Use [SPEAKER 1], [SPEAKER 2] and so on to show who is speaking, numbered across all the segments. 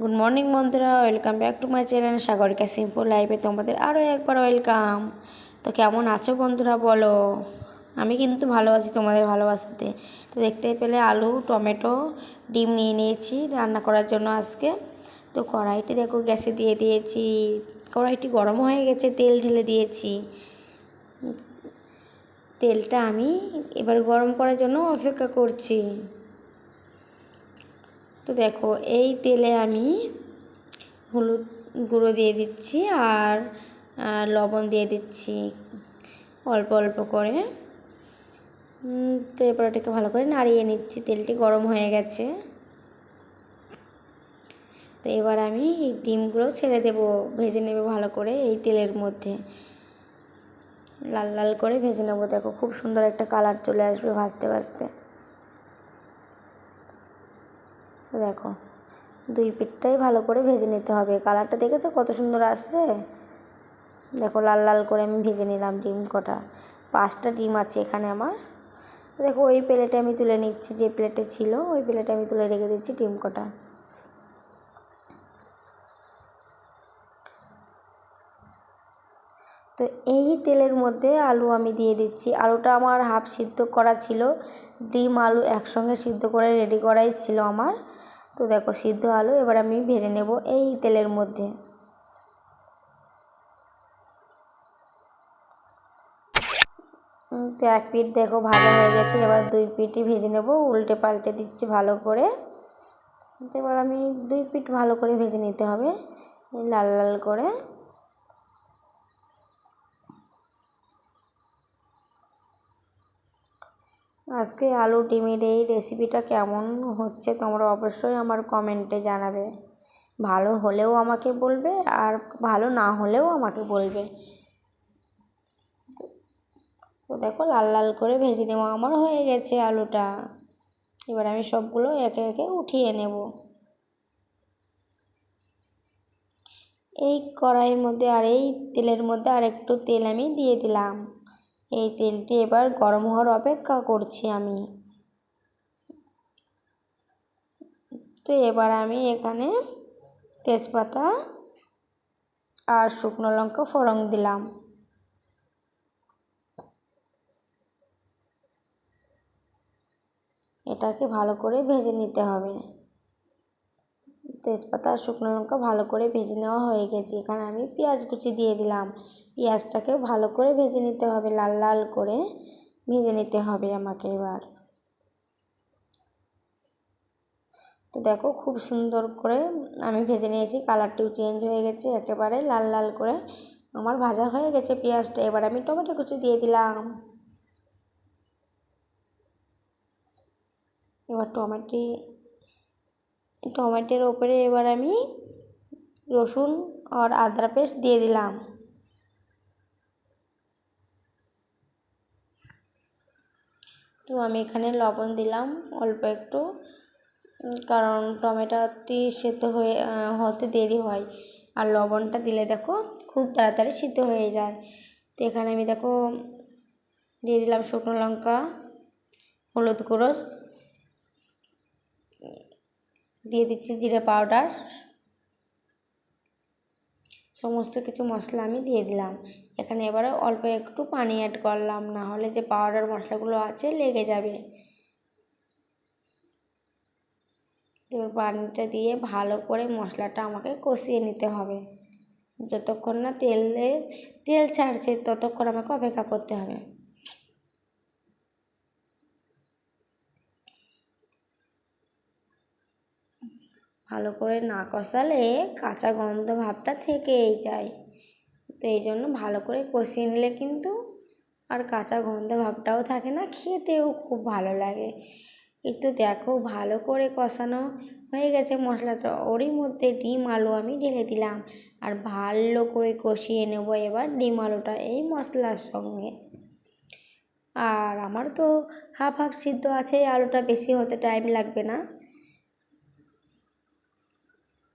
[SPEAKER 1] Good morning বন্ধুরা। Welcome back to my channel Sagarika simple লাইফে তোমাদের আরও একবার ওয়েলকাম তো কেমন আছো বন্ধুরা, বলো? আমি কিন্তু ভালো আছি, তোমাদের ভালোবাসাতে। তো দেখতে পেলে আলু, টমেটো, ডিম নিয়ে নিয়েছি রান্না করার জন্য আজকে। তো কড়াইটি দেখো গ্যাসে দিয়ে দিয়েছি। কড়াইটি গরম হয়ে গেছে, তেল ঢেলে দিয়েছি। তেলটা আমি এবার গরম করার জন্য অপেক্ষা করছি। দেখো, এই তেলে আমি হলুদ গুঁড়ো দিয়ে দিচ্ছি আর লবণ দিয়ে দিচ্ছি অল্প অল্প করে। তো এরপর এটাকে ভালো করে নাড়িয়ে নিচ্ছি, তেলটি গরম হয়ে গেছে। তো এবার আমি এই ডিমগুলো ছেড়ে দেব, ভেজে নেব ভালো করে এই তেলের মধ্যে। লাল লাল করে ভেজে নেব, দেখো খুব সুন্দর একটা কালার চলে আসবে ভাজতে ভাজতে তো দেখো, দুই পিঠটাই ভালো করে ভেজে নিতে হবে। কালারটা দেখেছ কত সুন্দর আসছে? দেখো, লাল লাল করে আমি ভেজে নিলাম ডিম কটা। পাঁচটা ডিম আছে এখানে আমার। দেখো, ওই প্লেটে আমি তুলে নিচ্ছি, যে প্লেটে ছিল, ওই প্লেটে আমি তুলে রেখে দিচ্ছি ডিম কটা। তো এই তেলের মধ্যে আলু আমি দিয়ে দিচ্ছি। আলুটা আমার হাফ সিদ্ধ করা ছিল। ডিম, আলু একসঙ্গে সিদ্ধ করে রেডি করাই ছিল আমার। তো দেখো সিদ্ধ আলু, এবার আমি ভেজে নেব এই তেলের মধ্যে। তো এক পিঠ দেখো ভালো হয়ে গেছে, এবার দুই পিঠই ভেজে নেব, উল্টে পাল্টে দিচ্ছি ভালো করে। এবার আমি দুই পিঠ ভালো করে ভেজে নিতে হবে, লাল লাল করে। আজকে আলু ডিমের এই রেসিপিটা কেমন হচ্ছে তোমরা অবশ্যই আমার কমেন্টে জানাবে। ভালো হলেও আমাকে বলবে আর ভালো না হলেও আমাকে বলবে। তো দেখো লাল লাল করে ভেজে নেব। আমার হয়ে গেছে আলুটা। এবার আমি সবগুলো একে একে উঠিয়ে নেব। এই কড়াইয়ের মধ্যে আর এই তেলের মধ্যে আর একটু তেল আমি দিয়ে দিলাম। এই তেলটি এবার গরম হওয়ার অপেক্ষা করছি আমি। তো এবার আমি এখানে তেজপাতা আর শুকনো লঙ্কা ফোড়ন দিলাম। এটাকে ভালো করে ভেজে নিতে হবে। তেজপাতা আর শুকনো লঙ্কা ভালো করে ভেজে নেওয়া হয়ে গেছে। এখানে আমি পেঁয়াজ কুচি দিয়ে দিলাম। পেঁয়াজটাকে ভালো করে ভেজে নিতে হবে, লাল লাল করে ভেজে নিতে হবে আমাকে এবার। তো দেখো খুব সুন্দর করে আমি ভেজে নিয়েছি, কালারটিও চেঞ্জ হয়ে গেছে, একেবারে লাল লাল করে আমার ভাজা হয়ে গেছে পেঁয়াজটা। এবার আমি টমেটো কুচি দিয়ে দিলাম। এবার টমেটি টমেটোর ওপরে এবার আমি রসুন আর আদা পেস্ট দিয়ে দিলাম। তো আমি এখানে লবণ দিলাম অল্প একটু কারণ টমেটোটি সেদ্ধ হয়ে হতে দেরি হয়। আর লবণটা দিলে দেখো খুব তাড়াতাড়ি সিদ্ধ হয়ে যায়। তো এখানে আমি দেখো দিয়ে দিলাম শুকনো লঙ্কা, হলুদ গুঁড়ো দিয়ে দিচ্ছি জিরে পাউডার। সমস্ত কিছু মশলা আমি দিয়ে দিলাম। এখানে এবারে অল্প একটু পানি অ্যাড করলাম, না হলে যে পাউডার মশলাগুলো আছে লেগে যাবে। এবার পানিটা দিয়ে ভালো করে মশলাটা আমাকে কষিয়ে নিতে হবে। যতক্ষণ না তেলে, তেল ছাড়ছে ততক্ষণ আমাকে অপেক্ষা করতে হবে। ভালো করে না কষালে কাঁচা গন্ধ ভাবটা থেকেই যায়। তো এই জন্য ভালো করে কষিয়ে নিলে কিন্তু আর কাঁচা গন্ধ ভাবটাও থাকে না, খেতেও খুব ভালো লাগে। একটু দেখো ভালো করে কষানো হয়ে গেছে মশলাটা, ওরই মধ্যে ডিম আলু আমি ঢেলে দিলাম। আর ভালো করে কষিয়ে নেব এবার ডিম আলুটা এই মশলার সঙ্গে। আর আমার তো হাফ হাফ সিদ্ধ আছে, আলুটা বেশি হতে টাইম লাগবে না।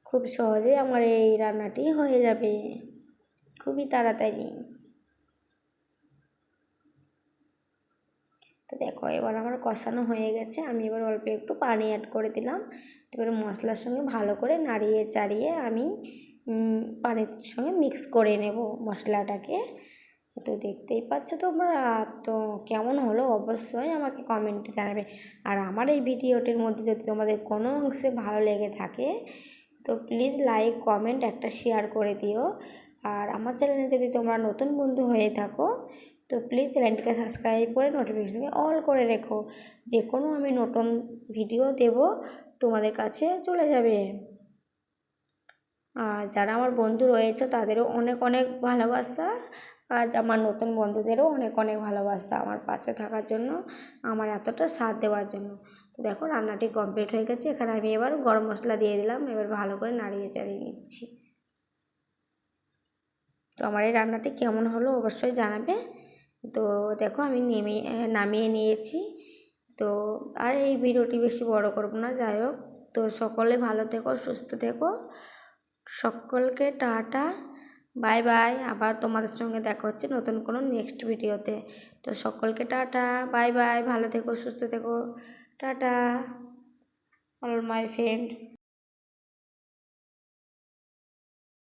[SPEAKER 1] খুব সহজেই আমার এই রান্নাটি হয়ে যাবে। খুবই তাড়াতাড়ি। তো দেখো, এবার এবার আমার কষানো হয়ে গেছে। আমি এবার অল্প একটু পানি অ্যাড করে দিলাম। এবার মশলার সঙ্গে ভালো করে নাড়িয়ে চাড়িয়ে আমি পানির সঙ্গে মিক্স করে নেব মশলাটাকে। তো দেখতেই পাচ্ছ তোমরা, তো কেমন হলো অবশ্যই আমাকে কমেন্টে জানাবে। আর আমার এই ভিডিওটির মধ্যে যদি তোমাদের কোনো অংশে ভালো লেগে থাকে তো প্লিজ লাইক কমেন্ট একটা শেয়ার করে দিও। আর আমার চ্যানেলে যদি তোমরা নতুন বন্ধু হয়ে থাকো, তো প্লিজ চ্যানেলটিকে সাবস্ক্রাইব করে নোটিফিকেশনকে অল করে রেখো। যে কোনো আমি নতুন ভিডিও দেব, তোমাদের কাছে চলে যাবে। আর যারা আমার বন্ধু রয়েছে, তাদেরও অনেক অনেক ভালোবাসা। আর আমার নতুন বন্ধুদেরও অনেক অনেক ভালোবাসা আমার পাশে থাকার জন্য, আমার এতটা সাথ দেওয়ার জন্য। তো দেখো রান্নাটি কমপ্লিট হয়ে গেছে। এখানে আমি এবার গরম মশলা দিয়ে দিলাম। এবার ভালো করে নাড়িয়ে চাড়িয়ে নিচ্ছি। তো আমার এই রান্নাটি কেমন হলো অবশ্যই জানাবে। তো দেখো আমি নেমে, নামিয়ে নিয়েছি। তো আর এই ভিডিওটি বেশি বড় করব না, যাই হোক। তো সকলে ভালো থেকো, সুস্থ থেকো। সকলকে টাটা, বাই বাই। আবার তোমাদের সঙ্গে দেখা হচ্ছে নতুন কোনো নেক্সট ভিডিওতে তো সকলকে টাটা, বাই বাই। ভালো থেকো, সুস্থ থেকো। Tata all my friend